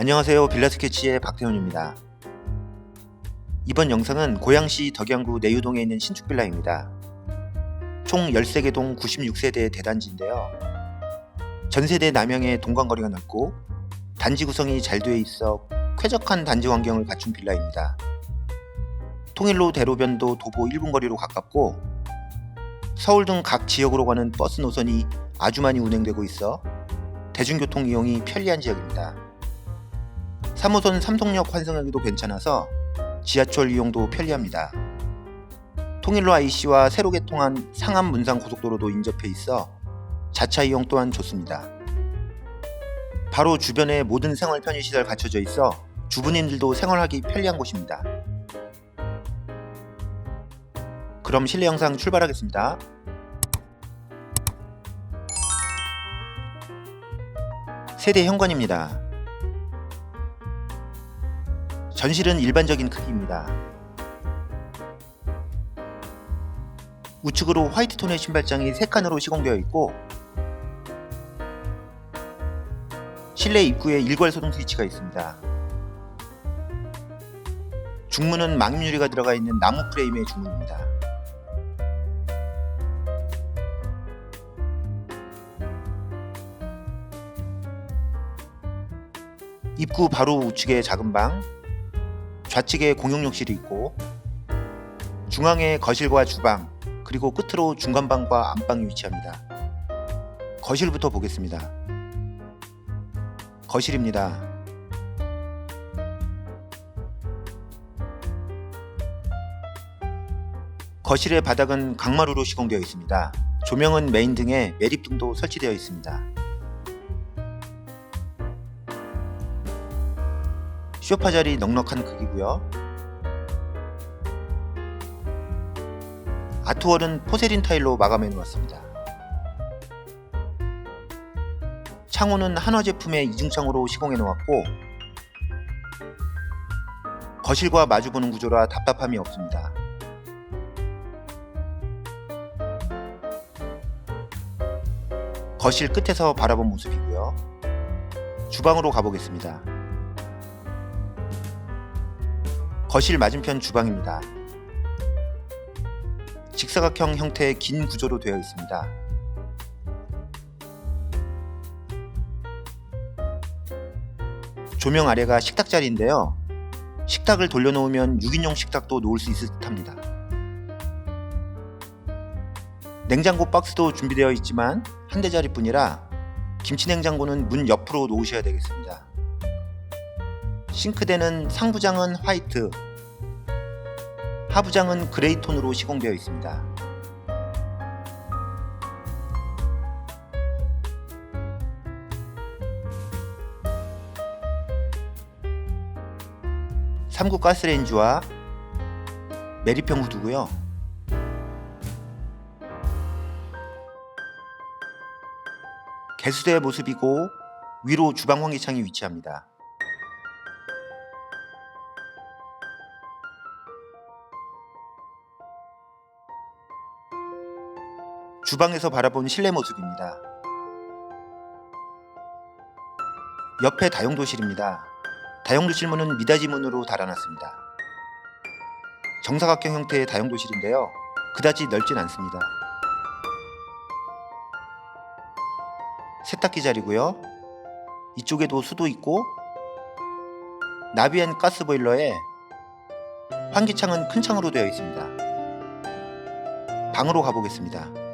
안녕하세요 빌라스케치의 박태훈입니다. 이번 영상은 고양시 덕양구 내유동에 있는 신축 빌라입니다. 총 13개 동 96세대의 대단지인데요. 전세대 남향의 동광거리가 넓고 단지 구성이 잘 되어 있어 쾌적한 단지 환경을 갖춘 빌라입니다. 통일로 대로변도 도보 1분 거리로 가깝고 서울 등 각 지역으로 가는 버스 노선이 아주 많이 운행되고 있어 대중교통 이용이 편리한 지역입니다. 3호선 삼성역 환승하기도 괜찮아서 지하철 이용도 편리합니다. 통일로 IC와 새로 개통한 상암 문상 고속도로도 인접해 있어 자차 이용 또한 좋습니다. 바로 주변에 모든 생활 편의 시설 갖춰져 있어 주부님들도 생활하기 편리한 곳입니다. 그럼 실내 영상 출발하겠습니다. 세대 현관입니다. 전실은 일반적인 크기입니다. 우측으로 화이트 톤의 신발장이 3칸으로 시공되어 있고 실내 입구에 일괄 소등 스위치가 있습니다. 중문은 망유리가 들어가 있는 나무 프레임의 중문입니다. 입구 바로 우측에 작은 방, 좌측에 공용욕실이 있고 중앙에 거실과 주방, 그리고 끝으로 중간방과 안방이 위치합니다. 거실부터 보겠습니다. 거실입니다. 거실의 바닥은 강마루로 시공되어 있습니다. 조명은 메인 등에 매립등도 설치되어 있습니다. 쇼파 자리 넉넉한 크기고요. 아트월은 포세린 타일로 마감해 놓았습니다. 창호는 한화 제품의 이중창으로 시공해 놓았고 거실과 마주보는 구조라 답답함이 없습니다. 거실 끝에서 바라본 모습이고요. 주방으로 가보겠습니다. 거실 맞은편 주방입니다. 직사각형 형태의 긴 구조로 되어 있습니다. 조명 아래가 식탁 자리인데요. 식탁을 돌려놓으면 6인용 식탁도 놓을 수 있을 듯합니다. 냉장고 박스도 준비되어 있지만 한 대자리뿐이라 김치 냉장고는 문 옆으로 놓으셔야 되겠습니다. 싱크대는 상부장은 화이트, 하부장은 그레이 톤으로 시공되어 있습니다. 삼구 가스레인지와 메리평 후드고요. 개수대의 모습이고 위로 주방 환기창이 위치합니다. 주방에서 바라본 실내 모습입니다. 옆에 다용도실입니다. 다용도실 문은 미닫이 문으로 달아놨습니다. 정사각형 형태의 다용도실인데요. 그다지 넓진 않습니다. 세탁기 자리고요. 이쪽에도 수도 있고 나비엔 가스 보일러에 환기창은 큰 창으로 되어 있습니다. 방으로 가보겠습니다.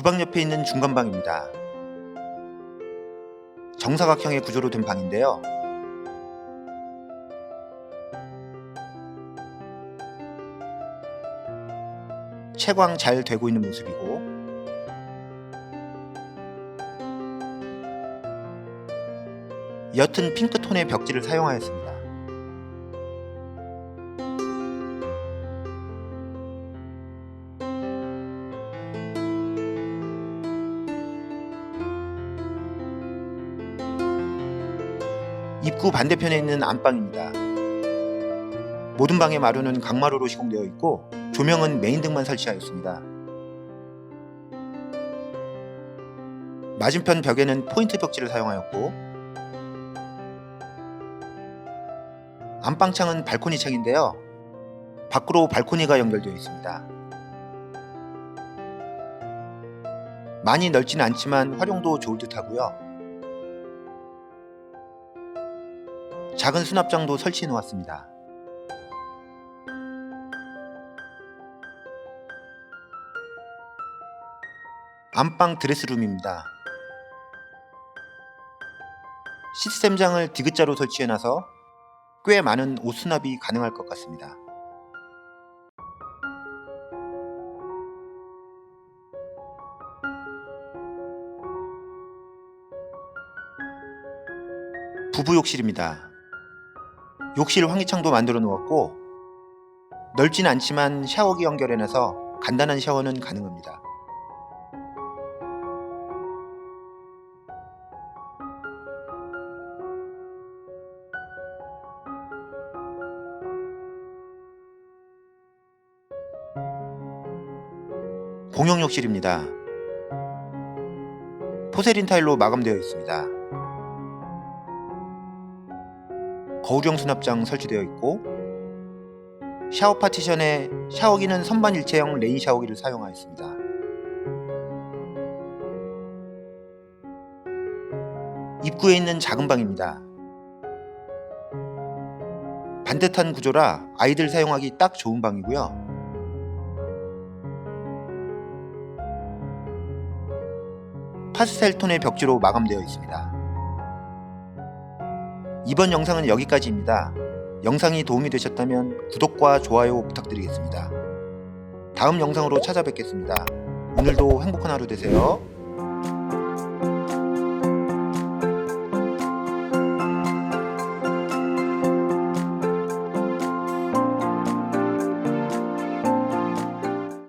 주방 옆에 있는 중간방입니다. 정사각형의 구조로 된 방인데요. 채광 잘 되고 있는 모습이고 옅은 핑크톤의 벽지를 사용하였습니다. 입구 반대편에 있는 안방입니다. 모든 방의 마루는 강마루로 시공되어 있고 조명은 메인 등만 설치하였습니다. 맞은편 벽에는 포인트 벽지를 사용하였고 안방창은 발코니 창인데요. 밖으로 발코니가 연결되어 있습니다. 많이 넓지는 않지만 활용도 좋을 듯 하고요. 작은 수납장도 설치해 놓았습니다. 안방 드레스룸입니다. 시스템장을 디귿자로 설치해놔서 꽤 많은 옷 수납이 가능할 것 같습니다. 부부 욕실입니다. 욕실 환기창도 만들어 놓았고 넓진 않지만 샤워기 연결해놔서 간단한 샤워는 가능합니다. 공용 욕실입니다. 포세린 타일로 마감되어 있습니다. 거울형 수납장 설치되어 있고 샤워 파티션에 샤워기는 선반 일체형 레인 샤워기를 사용하였습니다. 입구에 있는 작은 방입니다. 반듯한 구조라 아이들 사용하기 딱 좋은 방이고요. 파스텔 톤의 벽지로 마감되어 있습니다. 이번 영상은 여기까지입니다. 영상이 도움이 되셨다면 구독과 좋아요 부탁드리겠습니다. 다음 영상으로 찾아뵙겠습니다. 오늘도 행복한 하루 되세요.